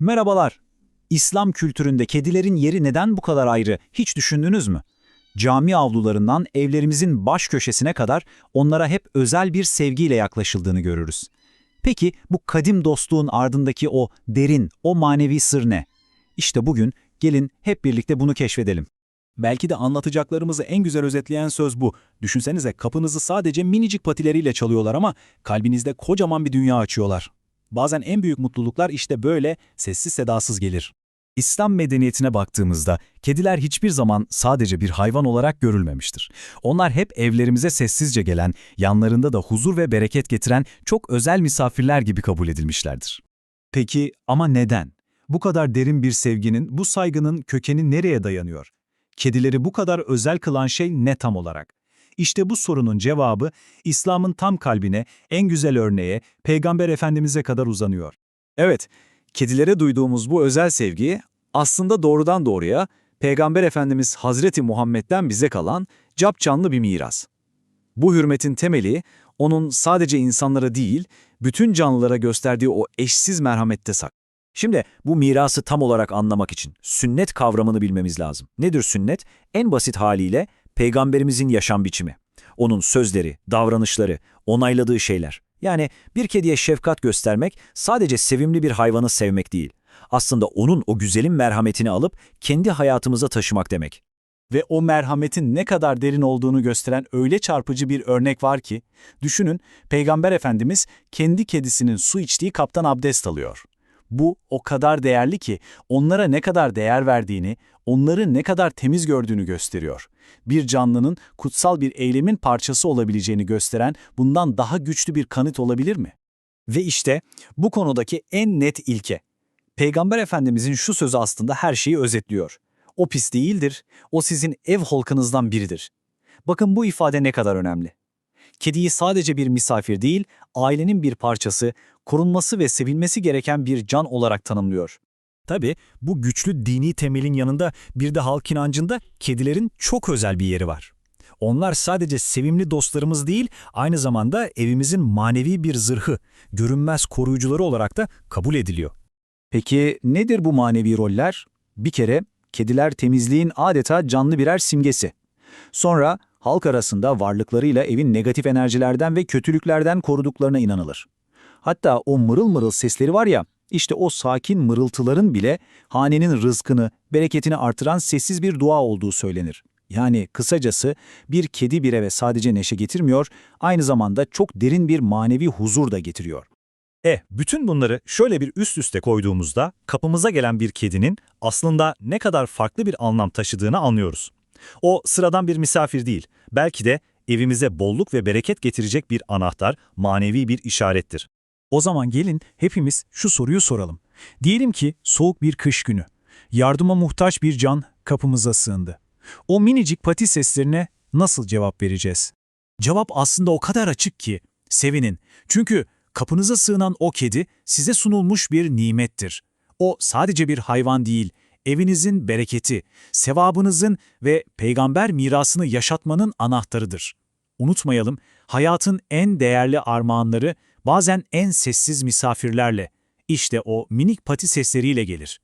Merhabalar. İslam kültüründe kedilerin yeri neden bu kadar ayrı hiç düşündünüz mü? Cami avlularından evlerimizin baş köşesine kadar onlara hep özel bir sevgiyle yaklaşıldığını görürüz. Peki bu kadim dostluğun ardındaki o derin, o manevi sır ne? İşte bugün gelin hep birlikte bunu keşfedelim. Belki de anlatacaklarımızı en güzel özetleyen söz bu. Düşünsenize kapınızı sadece minicik patileriyle çalıyorlar ama kalbinizde kocaman bir dünya açıyorlar. Bazen en büyük mutluluklar işte böyle sessiz sedasız gelir. İslam medeniyetine baktığımızda kediler hiçbir zaman sadece bir hayvan olarak görülmemiştir. Onlar hep evlerimize sessizce gelen, yanlarında da huzur ve bereket getiren çok özel misafirler gibi kabul edilmişlerdir. Peki ama neden? Bu kadar derin bir sevginin, bu saygının kökeni nereye dayanıyor? Kedileri bu kadar özel kılan şey ne tam olarak? İşte bu sorunun cevabı İslam'ın tam kalbine, en güzel örneğe, Peygamber Efendimiz'e kadar uzanıyor. Evet, kedilere duyduğumuz bu özel sevgi aslında doğrudan doğruya Peygamber Efendimiz Hazreti Muhammed'den bize kalan capcanlı bir miras. Bu hürmetin temeli onun sadece insanlara değil, bütün canlılara gösterdiği o eşsiz merhamette sak. Şimdi bu mirası tam olarak anlamak için sünnet kavramını bilmemiz lazım. Nedir sünnet? En basit haliyle peygamberimizin yaşam biçimi. Onun sözleri, davranışları, onayladığı şeyler. Yani bir kediye şefkat göstermek sadece sevimli bir hayvanı sevmek değil. Aslında onun o güzelin merhametini alıp kendi hayatımıza taşımak demek. Ve o merhametin ne kadar derin olduğunu gösteren öyle çarpıcı bir örnek var ki, düşünün Peygamber Efendimiz kendi kedisinin su içtiği kaptan abdest alıyor. Bu o kadar değerli ki onlara ne kadar değer verdiğini, onları ne kadar temiz gördüğünü gösteriyor. Bir canlının kutsal bir eylemin parçası olabileceğini gösteren bundan daha güçlü bir kanıt olabilir mi? Ve işte bu konudaki en net ilke. Peygamber Efendimizin şu sözü aslında her şeyi özetliyor. O pis değildir, o sizin ev halkınızdan biridir. Bakın bu ifade ne kadar önemli. Kediyi sadece bir misafir değil, ailenin bir parçası, korunması ve sevilmesi gereken bir can olarak tanımlıyor. Tabi bu güçlü dini temelin yanında bir de halk inancında kedilerin çok özel bir yeri var. Onlar sadece sevimli dostlarımız değil, aynı zamanda evimizin manevi bir zırhı, görünmez koruyucuları olarak da kabul ediliyor. Peki nedir bu manevi roller? Bir kere kediler temizliğin adeta canlı birer simgesi. Sonra halk arasında varlıklarıyla evin negatif enerjilerden ve kötülüklerden koruduklarına inanılır. Hatta o mırıl mırıl sesleri var ya, işte o sakin mırıltıların bile hanenin rızkını, bereketini artıran sessiz bir dua olduğu söylenir. Yani kısacası bir kedi bir eve sadece neşe getirmiyor, aynı zamanda çok derin bir manevi huzur da getiriyor. E, bütün bunları şöyle bir üst üste koyduğumuzda kapımıza gelen bir kedinin aslında ne kadar farklı bir anlam taşıdığını anlıyoruz. O sıradan bir misafir değil, belki de evimize bolluk ve bereket getirecek bir anahtar, manevi bir işarettir. O zaman gelin hepimiz şu soruyu soralım. Diyelim ki soğuk bir kış günü. Yardıma muhtaç bir can kapımıza sığındı. O minicik pati seslerine nasıl cevap vereceğiz? Cevap aslında o kadar açık ki, sevinin. Çünkü kapınıza sığınan o kedi size sunulmuş bir nimettir. O sadece bir hayvan değil, evinizin bereketi, sevabınızın ve peygamber mirasını yaşatmanın anahtarıdır. Unutmayalım, hayatın en değerli armağanları bazen en sessiz misafirlerle, işte o minik pati sesleriyle gelir.